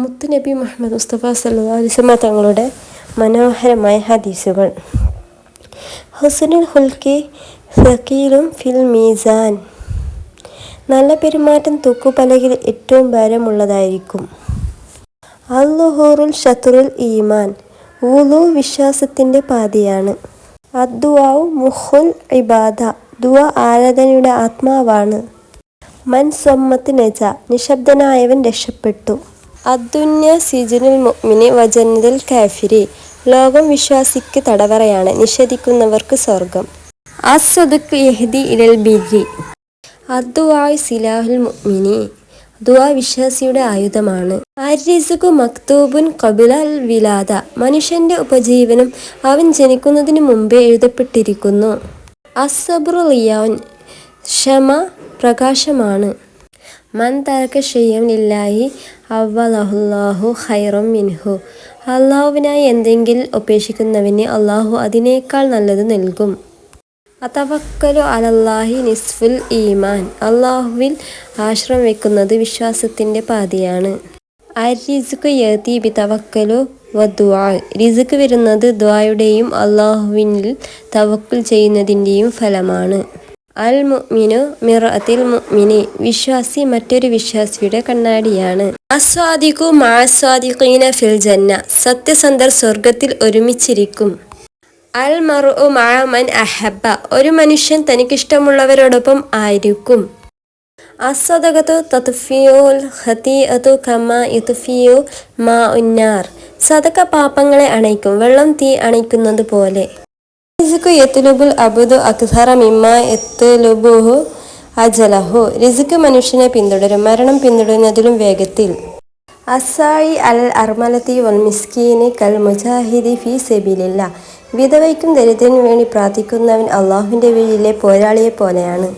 മുത്തുനബി മുഹമ്മദ് മുസ്തഫ അലൈഹി തങ്ങളുടെ മനോഹരമായ ഹദീസുകൾ. ഹുസനുൽ ഹുൽക്കി സക്കീലും ഫിൽ മീസാൻ. നല്ല പെരുമാറ്റം തൂക്കുപലകിൽ ഏറ്റവും ഭാരമുള്ളതായിരിക്കും. അല്ലുഹൂറുൽ ഷത്തുറുൽ ഈമാൻ ഊലു വിശ്വാസത്തിന്റെ പാതിയാണ്. അദ്വാവ് മുഹുൽ ഇബാദ ദുവ ആരാധനയുടെ ആത്മാവാണ്. മൻ സ്വമ്മത്ത് നജ നിശബ്ദനായവൻ രക്ഷപ്പെട്ടു. അദ്ദുന്യ സിജുനുൽ മുഅ്മിനി വജന്നതുൽ കാഫിരി. ലോകം വിശ്വാസിക്ക് തടവറയാണ്. നിഷേധിക്കുന്നവർക്ക് സ്വർഗം. അസ്സദുക്ക് യഹ്ദി ഇലൽ ബിരി. അദ്ദുവായ് സിലാഹുൽ മുഅ്മിനി. ദുആ വിശ്വാസിയുടെ ആയുധമാണ്. അരിസുഖു മക്തൂബുൻ കബില വിലാദ. മനുഷ്യന്റെ ഉപജീവനം അവൻ ജനിക്കുന്നതിന് മുമ്പേ എഴുതപ്പെട്ടിരിക്കുന്നു. അസബ്രുലിയാൻ ക്ഷമ പ്രകാശമാണ്. മൻ തർക്ക ഷെയ്യം ലില്ലാഹി അവലഹുല്ലാഹു ഹൈറം മിൻഹു. അള്ളാഹുവിനായി എന്തെങ്കിലും ഉപേക്ഷിക്കുന്നവന് അള്ളാഹു അതിനേക്കാൾ നല്ലത് നൽകും. അതവക്കലു അലല്ലാഹി നിസ്ഫുൽ ഈമാൻ. അള്ളാഹുവിൽ ആശ്രയം വെക്കുന്നത് വിശ്വാസത്തിന്റെ പാതിയാണ്. അരിസുക്ക് യതി ബി തവക്കലു വദ്വാ റിസുക്ക് വരുന്നത് ദ്വായുടെയും അള്ളാഹുവിനിൽ തവക്കുൽ ചെയ്യുന്നതിന്റെയും ഫലമാണ്. അൽ മുഅ്മിനു മിറഅത്തിൽ മുഅ്മിനി. വിശ്വാസി മറ്റൊരു വിശ്വാസിയുടെ കണ്ണാടിയാണ്. അസ്വാദിഖു മാസ്വാദിഖീന ഫിൽ ജന്ന. സത്യസന്ധർ സ്വർഗത്തിൽ ഒരുമിച്ചിരിക്കും. അൽ മറു മൻ അഹബ ഒരു മനുഷ്യൻ തനിക്കിഷ്ടമുള്ളവരോടൊപ്പം ആയിരിക്കും. അസദകത്തു തത്ഫിയോൽ ഹതീഅതു കമ യുത്ഫിയു മാ ഉന്നാർ സദക പാപങ്ങളെ അണയ്ക്കും. വെള്ളം തീ അണയ്ക്കുന്നത് പോലെ റിസുക്ക് യത്തുലുബുൽ അബുദു അക്സറ മിമ്മ എത്തലുബുഹു അജലഹു. റിസുക്ക് മനുഷ്യനെ പിന്തുടരും മരണം പിന്തുടരുന്നതിലും വേഗത്തിൽ. അസായി അൽ അർമലത്തി വൽ മിസ്കീനി കൽ മുജാഹിദി ഫി സെബിലില്ല. വിധവയ്ക്കും ദരിദ്രനും വേണ്ടി പ്രാർത്ഥിക്കുന്നവൻ അള്ളാഹുവിന്റെ വീഴിലെ പോരാളിയെ പോലെയാണ്.